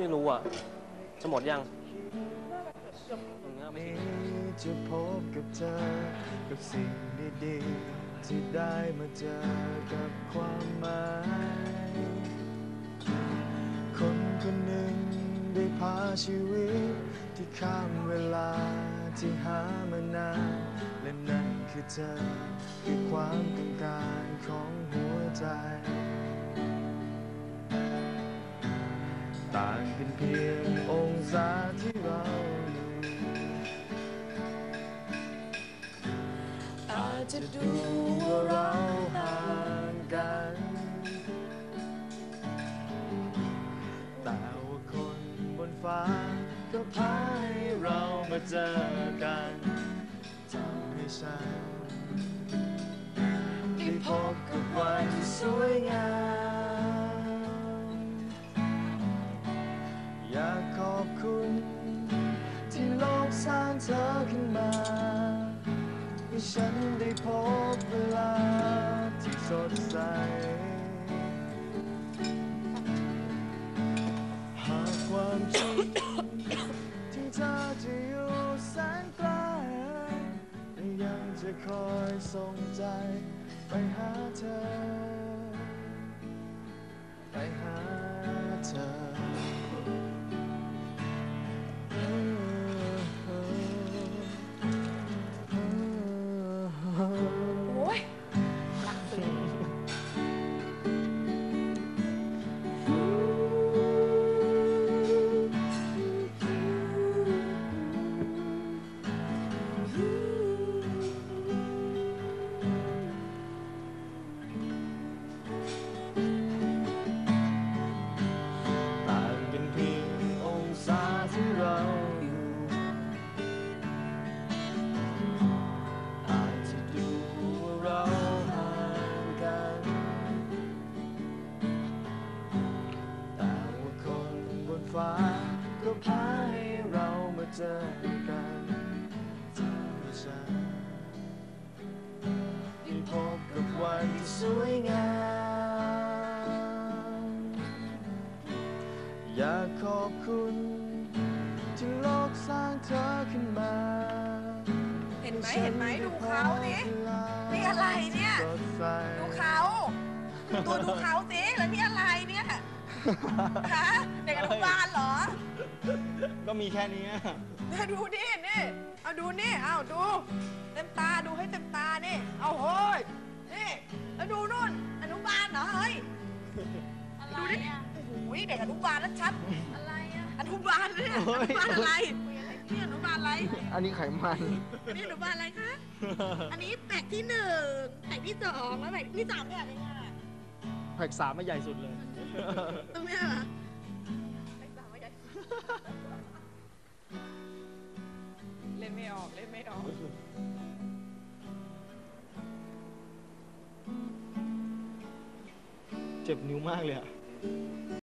ไม่รู้อะ จะหมดยังอย่างเงี้ยนี้จะพบกับเธอ กับสิ่งดีๆที่ได้มาเจอกับความหมาย คนคนหนึ่งได้พาชีวิต ที่ข้ามเวลาที่หามานาน และนั่นคือเธอ คือความต้องการของหัวใจ ต่างกันเพียงองศาที่เราอยู่อาจจะดูว่าเราห่างกัน แต่ว่าคนบนฟ้า ก็พาให้เรามาเจอกันทำให้ฉันได้พบกับวันที่สวยงาม ฉันได้พบเวลาที่สดใส หากความจริงที่เธอจะอยู่แสนไกลยังจะคอยส่งใจไปหาเธอ ไปหา ก็พาให้เรามาเจอกันทำให้ฉันได้พบกับวันที่สวยงาม อยากขอบคุณที่โลกสร้างเธอขึ้นมา เห็นไหมเห็นไหมดูเขาสินี่อะไรเนี่ยสดใสดูเขา ตัวดูเขาสิแล้วนี่อะไรเนี่ย ฮะ เด็กอนุบาลเหรอก็มีแค่นี้เนี่ยดูดินี่เอาดูนี่เอาดู เต็มตาดูให้เต็มตานี่ เอาเฮ้ยนี่แล้วดูนู่นอนุบาลเหรอเฮ้ยอะไรดูดิอะโอ้โหเด็กอนุบาลนะชัดอะไรอะอนุบาลเนี่ยอนุบาลอะไรนี่อนุบาลอะไรอันนี้ไขมัน นี่อนุบาลอะไรคะอันนี้แปลกที่หนึ่งแปลกที่สองแล้วแปลกที่สามเนี่ยอะไรเนี่ยแพ็กสามมาใหญ่สุดเลย ตรงเนี้ยเหรอ ออก เล่นไม่ออก เจ็บนิ้วมากเลยอะ